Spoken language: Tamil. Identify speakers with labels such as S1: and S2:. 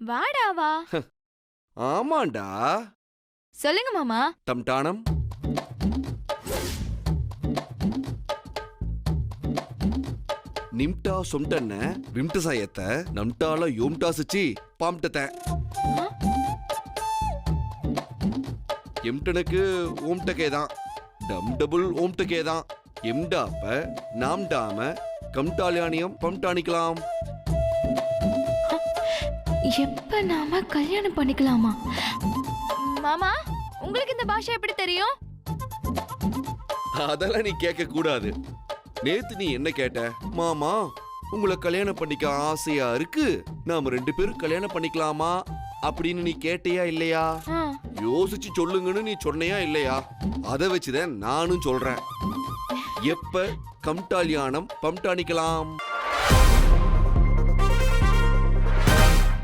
S1: வாடா வா
S2: ஆமாண்டா.
S1: சொல்லுங்க மாமா.
S2: டம்டானம் நிம்டா சொம்டன்ன விம்ட சாயத்த நம்டால யோம்டா சிச்சி பாம்டத்த. எம்டனுக்கு ஓம்டகே தான். டம் டபுள் ஓம்டகே தான். எம்டாப்ப நாம் டாம கம்டாலியானியம் பம்டானிக்கலாம்.
S1: எப்ப நாம கல்யாணம் பண்ணிக்கலாமா? மாமா உங்களுக்கு இந்த பாஷை எப்படி தெரியும்?
S2: அதெல்லாம் நீ கேட்க கூடாது. நேத்து நீ என்ன கேட்ட? மாமா உங்களை கல்யாணம் பண்ணிக்க ஆசையா இருக்கு? நாம ரெண்டு பேரும் கல்யாணம் பண்ணிக்கலாமா? அப்படின்னு நீ கேட்டியா இல்லையா? யோசிச்சு சொல்லுங்கன்னு நீ சொன்னையா இல்லையா? அதை வச்சுதான் நானும் சொல்றேன். எப்ப கம்டாலியானம் பம்டானிக்கலாம்